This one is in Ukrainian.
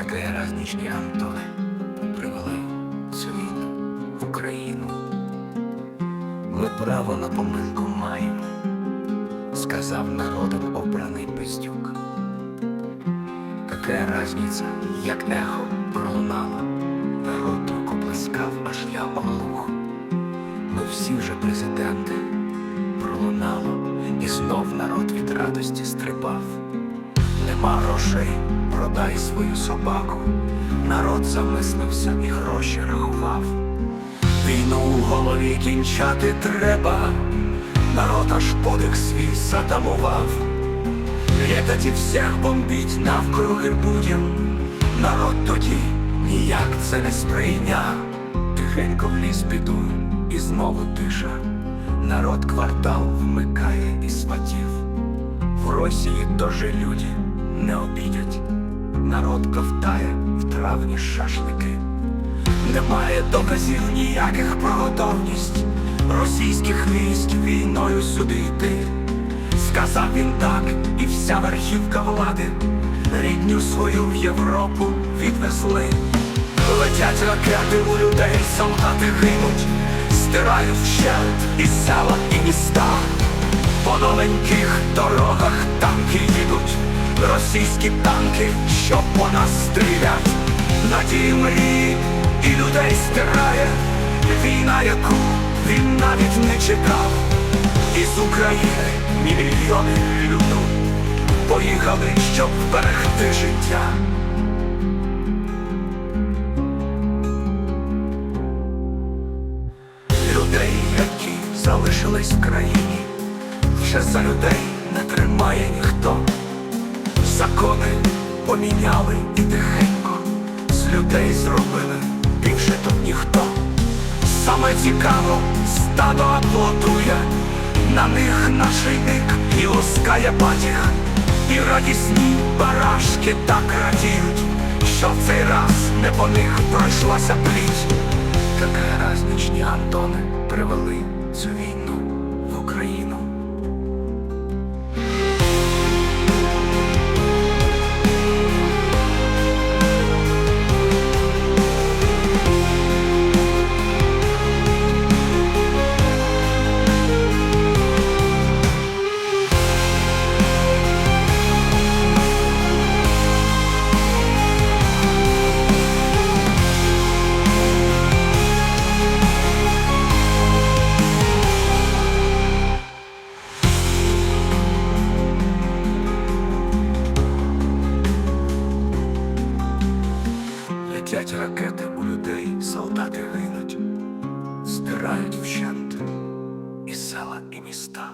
Какая разничні Антони привели війну в Україну. Ми право на помилку маємо, сказав народом обраний Пестюк. Какая разниця, як ехо пролунало, народ руку плескав, аж я оглух. Ми всі вже президенти пролунало, і знов народ від радості стрибав. Нема грошей, продай свою собаку. Народ замислився і гроші рахував. Війну у голові кінчати треба, народ аж подих свій задамував. Летать всіх бомбить навкруги будем. Народ тоді ніяк це не сприйняв. Тихенько в ліс піду і знову тиша. Народ квартал вмикає і сватів. В Росії тоже люди. Народ ковтає в травні шашлики. Немає доказів ніяких про готовність російських військ війною сюди йти. Сказав він так, і вся верхівка влади рідню свою в Європу відвезли. Летять ракети у людей, солдати гинуть, стирають вщент і села, і міста. По новеньких дорогах танки їдуть, російські танки, що по нас стрілять. Надії мрії і людей стирає війна, яку він навіть не чекав. Із України мільйони люду поїхали, щоб вберегти життя. Людей, які залишились в країні, вже за людей не тримає ніхто. Поміняли і тихенько, з людей зробили більше тут ніхто. Саме цікаво, стадо аплодує, на них нашийник і лускає батіг, і радісні барашки так радіють, що в цей раз не по них пройшлася пліть. Какая разничні Антони привели цю війну Летять ракети у людей, солдати гинуть, стирають вщент і села, і міста.